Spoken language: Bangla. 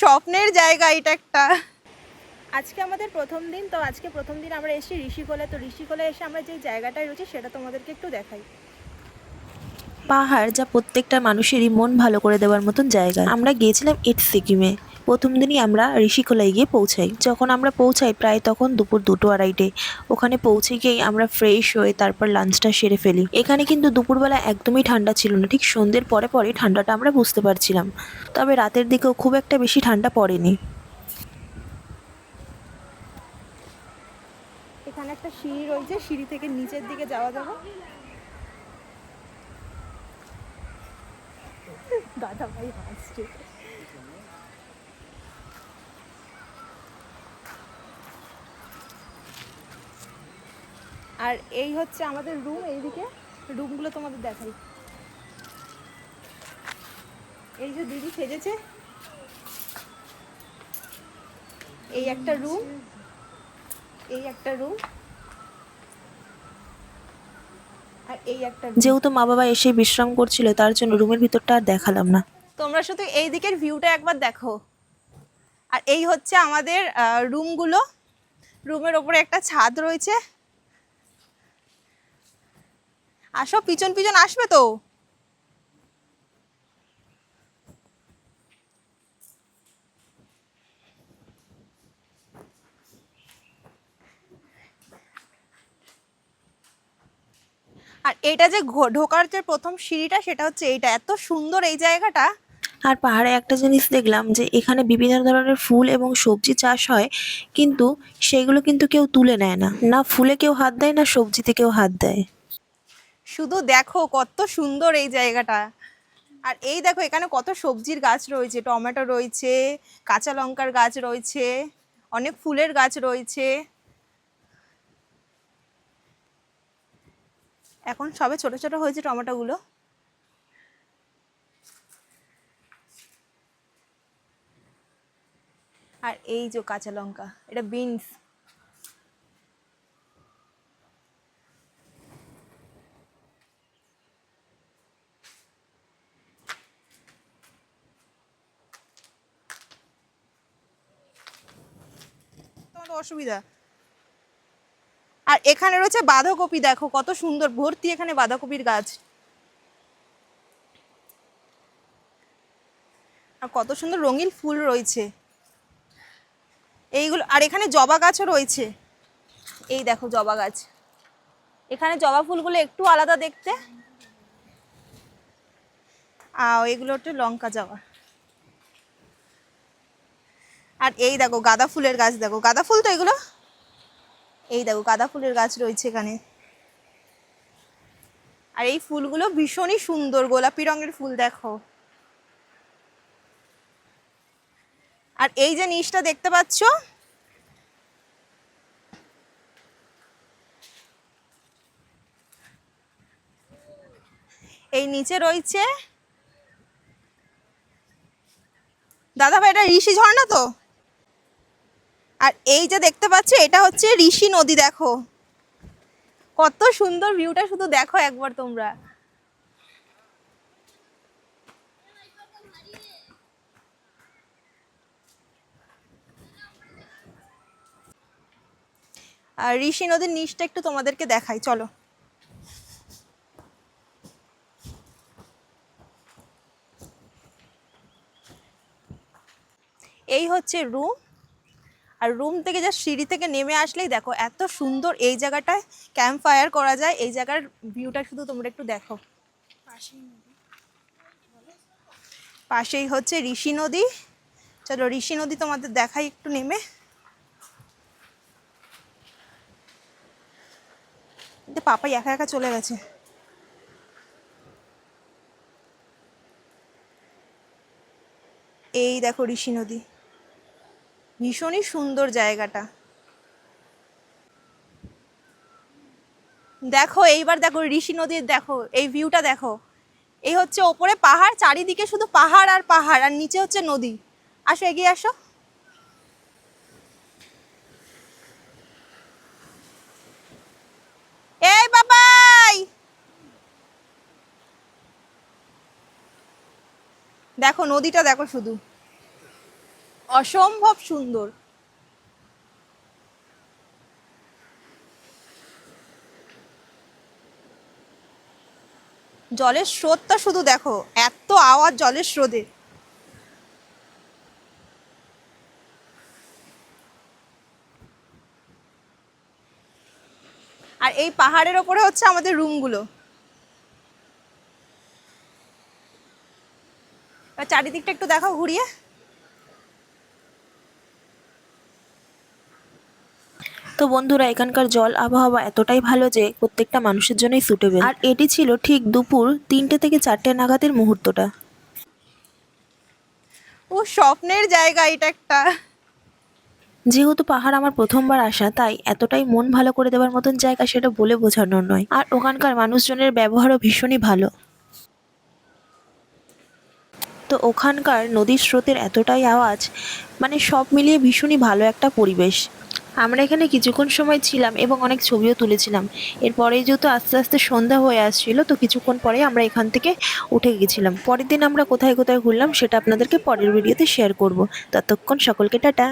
স্বপ্নের জায়গা এটা একটা। আজকে আমাদের প্রথম দিন তো আজকে প্রথম দিন আমরা এসেছি ঋষিকোলে। তো ঋষিকোলে এসে আমরা যে জায়গাটায় রয়েছি সেটা তোমাদেরকে একটু দেখাই। পাহাড় যা প্রত্যেকটা মানুষেরই মন ভালো করে দেওয়ার মতন জায়গা। আমরা গিয়েছিলাম ইট সিকিমে। প্রথম দিনই আমরা ঋষিকোলায় গিয়ে পৌঁছাই। যখন আমরা পৌঁছাই প্রায় তখন দুপুর দুটো আড়াইটে। ওখানে পৌঁছে গিয়েই আমরা ফ্রেশ হয়ে তারপর লাঞ্চটা সেরে ফেলি। এখানে কিন্তু দুপুরবেলা একদমই ঠান্ডা ছিল না, ঠিক সন্ধ্যের পরে পরে ঠান্ডাটা আমরা বুঝতে পারছিলাম। তবে রাতের দিকেও খুব একটা বেশি ঠান্ডা পড়েনি। এখানে একটা সিঁড়ি রয়েছে, সিঁড়ি থেকে নিচের দিকে যাওয়া যাবে। দাদা ভাই হাসছে। আর এই হচ্ছে আমাদের রুম এইদিকে রুমগুলো তোমাদের দেখাই। এই যে দিদি সেজেছে। এই একটা রুম এই একটা রুম আর এই একটা যেহেতু মা বাবা এসে বিশ্রাম করছিল তার জন্য রুমের ভিতরটা আর দেখালাম না। তোমরা শুধু এই দিকের ভিউটা একবার দেখো। আর এই হচ্ছে আমাদের রুমগুলো রুমের ওপরে একটা ছাদ রয়েছে। আসো পিছন পিছন আসবে তো? আর এটা যে ঢোকার যে প্রথম সিঁড়িটা, সেটা হচ্ছে এইটা। এত সুন্দর এই জায়গাটা। আর পাহাড়ে একটা জিনিস দেখলাম যে এখানে বিভিন্ন ধরনের ফুল এবং সবজি চাষ হয়, কিন্তু সেগুলো কিন্তু কেউ তুলে নেয় না। না ফুলে কেউ হাত দেয়, না সবজিতে কেউ হাত দেয়। শুধু দেখো কত সুন্দর এই জায়গাটা। আর এই দেখো, এখানে কত সবজির গাছ রয়েছে, টমেটো রয়েছে, কাঁচা লঙ্কার গাছ রয়েছে, অনেক ফুলের গাছ রয়েছে। এখন সবে ছোট ছোট হয়েছে টমেটোগুলো। আর এই যে কাঁচা লঙ্কা, এটা বিনস। তোমাদের অসুবিধা। আর এখানে রয়েছে বাঁধাকপি, দেখো কত সুন্দর, ভর্তি এখানে বাঁধাকপির গাছ। আর কত সুন্দর রঙিন ফুল রয়েছে। এইগুলো, আর এখানে জবা গাছও রয়েছে। এই দেখো জবা গাছ। এখানে জবা ফুলগুলো একটু আলাদা দেখতে। আর এগুলো হচ্ছে লঙ্কা জবা। আর এই দেখো গাঁদা ফুলের গাছ, দেখো গাঁদা ফুল তো এগুলো? এই দেখো গাঁদা ফুলের গাছ রয়েছে এখানে। আর এই ফুলগুলো ভীষণই সুন্দর, গোলাপি রঙের ফুল দেখো। আর এই যে নিচটা দেখতে পাচ্ছ? এই নিচে রয়েছে দাদা ভাই, এটা ঋষি ঝর্ণা তো? আর এই যে দেখতে পাচ্ছ, এটা হচ্ছে ঋষি নদী, দেখো। কত সুন্দর ভিউটা শুধু দেখো একবার তোমরা। আর ঋষি নদীর নিচটা একটু তোমাদেরকে দেখাই, চলো। এই হচ্ছে রুম আর রুম থেকে যা সিঁড়ি থেকে নেমে আসলেই দেখো এত সুন্দর এই জায়গাটায় ক্যাম্প ফায়ার করা যায়। এই জায়গার ভিউটা শুধু তোমরা একটু দেখো। পাশেই হচ্ছে ঋষি নদী। চলো ঋষি নদী তোমাদের দেখাই একটু নেমে। পাপাই একা একা চলে গেছে। এই দেখো ঋষি নদী। ভীষণই সুন্দর জায়গাটা। দেখো, এইবার দেখো, ঋষি নদীর দেখো, এই ভিউটা দেখো। এই হচ্ছে ওপরে পাহাড়, চারিদিকে শুধু পাহাড় আর পাহাড়, আর নিচে হচ্ছে নদী। আসো, এগিয়ে আসো। এই বাবাই! দেখো, নদীটা দেখো শুধু। অসম্ভব সুন্দর। জলের স্রোতটা শুধু দেখো, এত আওয়াজ জলের স্রোতে। আর এই পাহাড়ের ওপরে হচ্ছে আমাদের রুমগুলো। চারিদিকটা একটু দেখো ঘুরিয়ে। তো বন্ধুরা এখানকার জল আবহাওয়া এতটাই ভালো যে প্রত্যেকটা মানুষের জন্যই সুটেবেল আর এটি ছিল ঠিক দুপুর তিনটে থেকে চারটে নাগাদের মুহূর্তটা। ও স্বপ্নের জায়গা এটা একটা। যেহেতু পাহাড় আমার প্রথমবার আসা তাই এতটাই মন ভালো করে দেওয়ার মতন জায়গা সেটা বলে বোঝানোর নয়। আর ওখানকার মানুষজনের ব্যবহারও ভীষণই ভালো। তো ওখানকার নদীর স্রোতের এতটাই আওয়াজ মানে সব মিলিয়ে ভীষণই ভালো একটা পরিবেশ। আমরা এখানে কিছুক্ষণ সময় ছিলাম এবং অনেক ছবিও তুলেছিলাম। এরপরে যেহেতু আস্তে আস্তে সন্ধ্যা হয়ে আসছিল, তো কিছুক্ষণ পরে আমরা এখান থেকে উঠে গেছিলাম। পরের দিন আমরা কোথায় কোথায় ঘুরলাম সেটা আপনাদেরকে পরের ভিডিওতে শেয়ার করব। ততক্ষণ সকলকে টাটা।